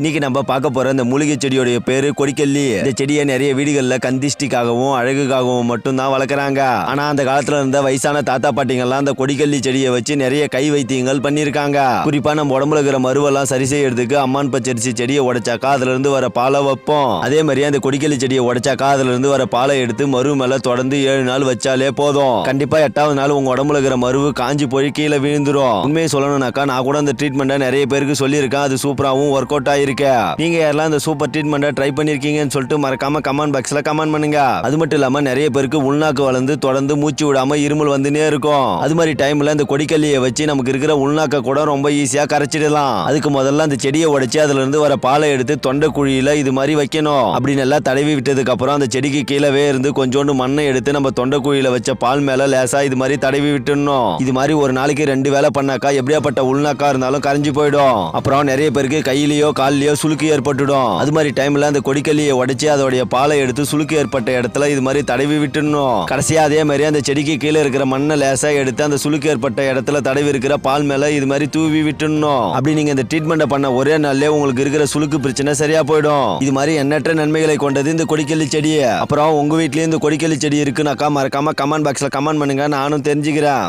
இன்னைக்கு நம்ம பார்க்க போகிற இந்த மூலிகை செடியோடைய பேர் கொடிக்கல்லி. இந்த செடியை நிறைய வீடுகளில் கந்திஷ்டிக்காகவும் அழகுக்காகவும் மட்டும்தான் வளர்க்குறாங்க. ஆனால் அந்த காலத்தில் இருந்த வயசான தாத்தா பாட்டிங்கள்லாம் அந்த கொடிக்கல்லி செடியை வச்சு நிறைய கை வைத்தியங்கள் பண்ணியிருக்காங்க. குறிப்பாக நம்ம உடம்புல இருக்கிற மருவெல்லாம் சரி செய்யறதுக்கு அம்மான் பச்சரிசி செடியை உடைச்சாக்கா அதுலேருந்து வர பாலை வைப்போம். அதே மாதிரி அந்த கொடிக்கல்லி செடியை உடைச்சாக்கா அதுலேருந்து வர பாலை எடுத்து மரு மேலே தொடர்ந்து ஏழு நாள் வச்சாலே போதும். கண்டிப்பாக எட்டாவது நாள் உங்கள் உடம்புல இருக்கிற மருவு காஞ்சி போய் கீழே விழுந்துரும். உண்மையை சொல்லணும்னாக்கா நான் கூட அந்த ட்ரீட்மெண்ட்டை நிறைய பேருக்கு சொல்லியிருக்கேன். அது சூப்பராகவும் ஒர்க் அவுட் ஆயிருக்கு நீங்க யாரெல்லாம் இந்த சூப்பர் ட்ரீட்மெண்ட்டை ட்ரை பண்ணிருக்கீங்கன்னு சொல்லிட்டு மறக்காம கமெண்ட் பாக்ஸ்ல கமெண்ட் பண்ணுங்க. அது மட்டும் இல்லாம நிறைய பேருக்கு உள்நாக்கு வளர்ந்து தொடர்ந்து மூச்சு விடாம இருமல் வந்துனே இருக்கும். அது மாதிரி டைம்ல இந்த கொடிக்கல்லியை வச்சு நமக்கு இருக்கிற உள்நாக்க கூட ரொம்ப ஈஸியா கரைச்சிடலாம். அதுக்கு முதல்ல அந்த செடியை உடைச்சு அதுல இருந்து வர பாலை எடுத்து தொண்டை குழியில இது மாதிரி வைக்கணும். அப்படின்னு எல்லாம் தடவி விட்டதுக்கு அப்புறம் அந்த செடிக்கு கீழவே இருந்து கொஞ்சோண்டு மண்ணை எடுத்து நம்ம தொண்டை குழியில வச்ச பால் மேல லேசா இது மாதிரி தடவி விட்டுடணும். இது மாதிரி ஒரு நாளைக்கு ரெண்டு வேலை பண்ணாக்கா எப்படியாப்பட்ட உள்நாக்கா இருந்தாலும் கரைஞ்சு போயிடும். அப்புறம் நிறைய பேருக்கு கையிலயோ கால்லயோ சுளுக்கு ஏற்பட்டுடும். அது மாதிரி டைம்ல அந்த கொடிக்கல்லியை உடைச்சி அதோடைய பாலை எடுத்து சுளுக்கு ஏற்பட்ட இடத்துல இது மாதிரி தடவி விட்டுடணும். கடைசியா அதே மாதிரி அந்த செடிக்கு கீழே இருக்கிற மண்ணை லேசா எடுத்து அந்த சுளுக்கு ஏற்பட்ட இடத்துல தடவி இருக்கிற பால் மேல இது மாதிரி தூவி விட்டுடணும். அப்படி நீங்க இந்த ட்ரீட்மெண்ட் பண்ண ஒரே நாள்லயே உங்களுக்கு இருக்கிற சுளுக்கு பிரச்சனை சரியா போயிடும். இது மாதிரி எண்ணற்ற நன்மைகளை கொண்டது இந்த கொடிக்கல்லி செடி அப்புறம் உங்க வீட்லயும் இந்த கொடிக்கல்லி செடி இருக்குனாக்கா மறக்காம கமெண்ட் பாக்ஸ்ல கமெண்ட் பண்ணுங்க. நானும் தெரிஞ்சுக்கிறேன்.